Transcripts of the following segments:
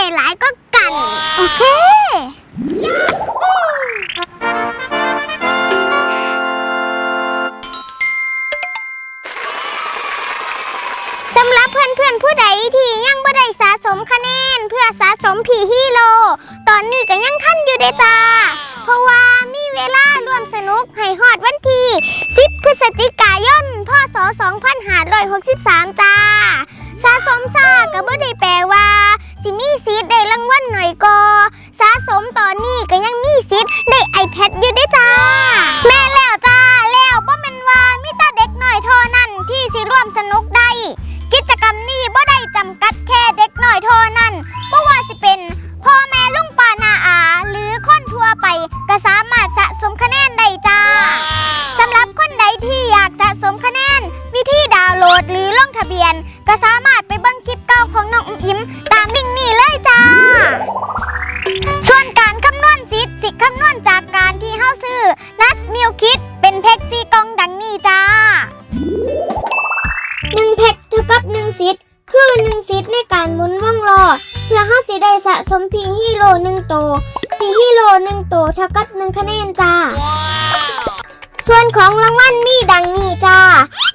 ได้หลายก็กัน โอเค สำหรับเพื่อนๆผู้ใดที่ยังบ่ได้สะสมคะแนน เพื่อสะสมผีฮีโร่ตอนนี้ก็ยังทันอยู่เด้จ้า เพราะว่ามีเวลาร่วมสนุกให้ สามารถไปเบิ่งคลิปเก่าของน้องอุ้มอิมตามลิงก์นี้เลยจ้า ส่วนการคำนวณสิทธิ์สิคำนวณจากการที่เฮาซื้อนัสมิลคิดเป็นแพ็กซี่กองดังนี้จ้าหนึ่งแพ็คเท่ากับหนึ่งสิทธิ์คือหนึ่งสิทธิ์ในการหมุนวงล้อเพื่อเฮาสิได้สะสมพีฮีโร่หนึ่งโตวพีฮีโร่หนึ่งโตวเท่ากับหนึ่งคะแนนจ้า ของรางวัลมีดังนี้จ้า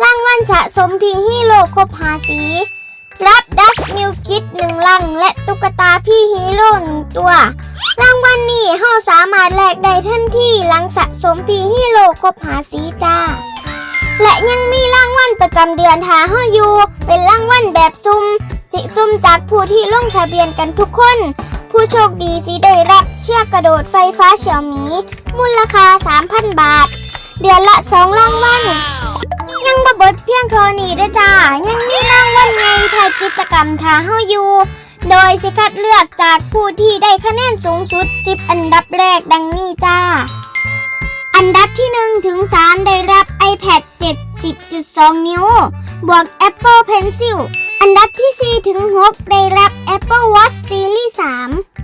รางวัลสะสมพีฮีโร่ครบหาสี รับดัสมิลคิดหนึ่งลัง และตุ๊กตาพี่ฮีโร่หนึ่งตัว รางวัลนี้เฮาสามารถแลกได้ทันทีหลังสะสมพีฮีโร่ครบหาสีจ้า และยังมีรางวัลประจำเดือนทาเฮาอยู่ เป็นรางวัลแบบซุ่มสิซุ่มจากผู้ที่ลงทะเบียนกันทุกคน ผู้โชคดีสิได้รับเชือกกระโดดไฟฟ้าเฉียวหมี มูลค่า 3,000 บาท เดือนละ2รางวัลยังบ่เบิดเพียงเท่านี้ด้จ้า ยังมีรางวัลไงทายกิจกรรมทาเฮาอยู่โดยสิคัดเลือกจากผู้ที่ได้คะแนนสูงสุด 10 อันดับแรกดังนี้จ้า อันดับที่1ถึง3ได้รับ iPad 70.2 นิ้ว บวก Apple Pencil อันดับที่4ถึง6ได้รับ Apple Watch Series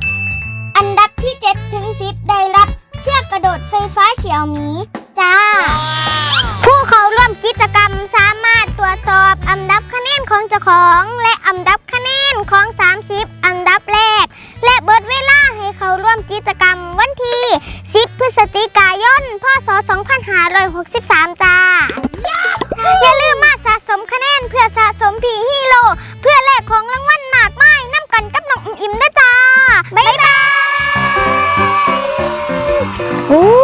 3 อันดับที่7ถึง10 ได้รับเชือกกระโดดไฟฟ้าเฉียวหมี จ้า ผู้เข้าร่วมกิจกรรมสามารถตรวจสอบอันดับคะแนนของเจ้าของ และอันดับคะแนนของ 30 อันดับแรก และเบิดเวลาให้เข้าร่วมกิจกรรมวันที่ 10 พฤศจิกายน พศ 2563 จ้า อย่าลืมมาสะสมคะแนนเพื่อสะสมผีฮีโร่เพื่อแลกของรางวัลมากมายน้ำกันกับน้องอิ่มๆนะจ้า บ๊ายบาย